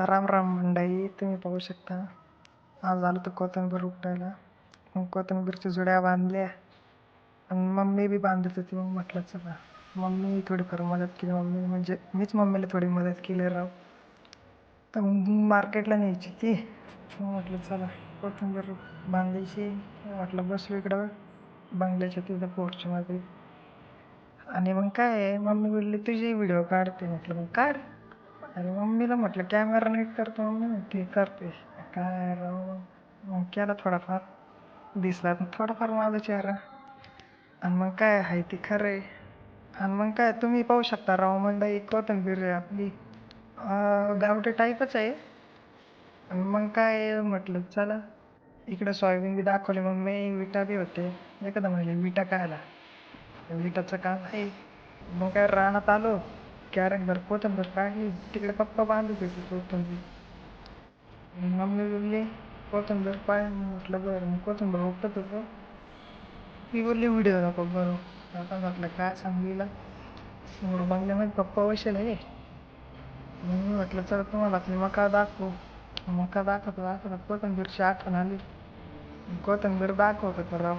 राम राम मंडळी तुम्ही पाहू शकता. आज आलो तर कोथिंबीर उपटायला मग कोथिंबीरच्या जुड्या बांधल्या. आणि मम्मी बी बांधत होती. मग म्हटलं चला मम्मी थोडीफार मदत केली. मम्मी म्हणजे मीच मम्मीला थोडी मदत केली राव. तर मग मार्केटला न्यायची ती. मग म्हटलं चला कोथिंबीर बांधायची. म्हटलं बसलो इकडं. बंगल्याच्या तिथं पोर्चमध्ये आणि मग काय आहे? मम्मी बोलली तुझी व्हिडिओ काढते. म्हटलं मग काढ. आणि मम्मीला म्हटलं कॅमेरा नीट करतो मम्मी म्हणते करते काय राव मग केला थोडाफार. दिसला थोडाफार माझा चेहरा. आणि मग काय आहे ती खरं आहे. आणि मग काय तुम्ही पाहू शकता राव मंडई कोथिंबीर आहे आपली. गावठी टाईपच आहे. आणि मग काय म्हटलं चला. इकडं सोयाबीन बी दाखवली मग मी विटा बी होते. एखादा म्हणजे विटा कायला विटाचं काम आहे. मग काय राहण्यात आलो. कॅरेट भर कोथिंबीर काढली तिकडे पप्पा बांधत होते कोथिंबीर मग मम्मी बोलली कोथिंबीर पाय म्हटलं बरं मग कोथिंबीर उपटत होतो ती बोलली व्हिडिओ नको बरं आता म्हटलं काय सांगलीला मग बंगल्यामध्ये पप्पा बसेल आहे मग मी म्हटलं चला तुम्हाला आपली मका दाखवू मका दाखवतो दाखवत कोथिंबीरची आठवण आली कोथिंबीर दाखवतो होतं राव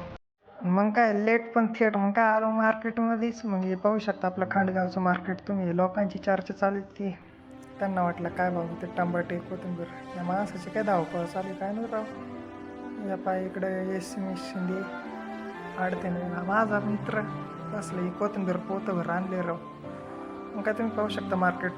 मग काय लेट पण थेट. मग काय आलो मार्केटमध्येच मग हे पाहू शकता आपलं खांडगावचं मार्केट तुम्ही. लोकांची चर्चा चालू ती. त्यांना वाटलं काय बाबू ते टमाटे कोथिंबीर. या माणसाची काय धावपळ चालू आहे, काय नाही राव. या पाय इकडे एस मी शिंदे आडते नाही माझा मित्र असलं कोथिंबीर पोतभर आणले राव. मग काय तुम्ही पाहू शकता मार्केट